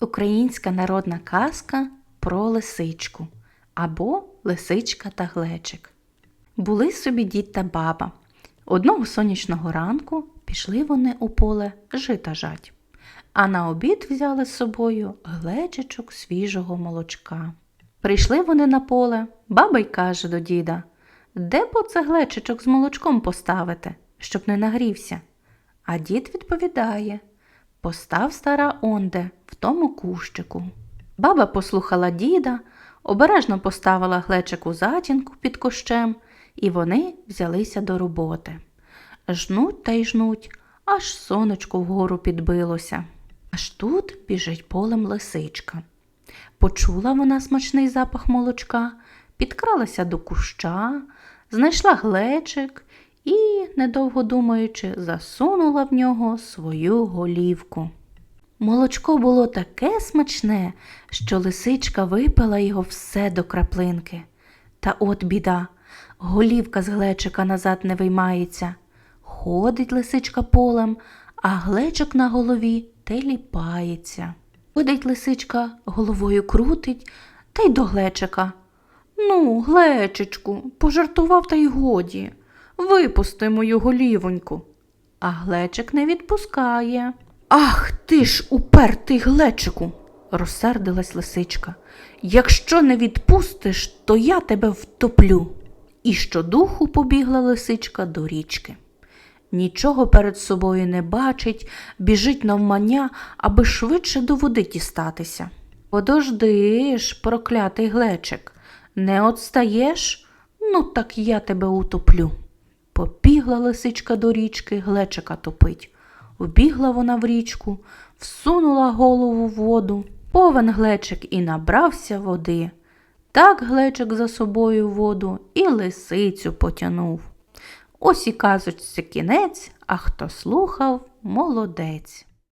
Українська народна казка про лисичку або лисичка та глечик. Були собі дід та баба. Одного сонячного ранку пішли вони у поле жита жать, а на обід взяли з собою глечичок свіжого молочка. Прийшли вони на поле, баба й каже до діда, де б оце глечичок з молочком поставити, щоб не нагрівся. А дід відповідає Постав стара онде в тому кущику. Баба послухала діда, обережно поставила глечик у затінку під кущем, і вони взялися до роботи. Жнуть та й жнуть, аж сонечко вгору підбилося. Аж тут біжить полем лисичка. Почула вона смачний запах молочка, підкралася до куща, знайшла глечик і, недовго думаючи, засунула в нього свою голівку. Молочко було таке смачне, що лисичка випила його все до краплинки. Та от біда, голівка з глечика назад не виймається. Ходить лисичка полем, а глечик на голові теліпається. Ходить лисичка, головою крутить, та й до глечика. Ну, глечичку, пожартував та й годі. Випусти мою голівоньку. А глечик не відпускає. Ах ти ж упертий глечику, розсердилась лисичка. Якщо не відпустиш, то я тебе втоплю. І щодуху побігла лисичка до річки. Нічого перед собою не бачить, біжить навмання, аби швидше до води дістатися. Подожди ж, проклятий глечик, не отстаєш? Ну, так я тебе утоплю. Побігла лисичка до річки, глечика топить. Вбігла вона в річку, всунула голову в воду, повен глечик і набрався води. Так глечик за собою воду і лисицю потянув. Ось і казочці кінець, а хто слухав, молодець.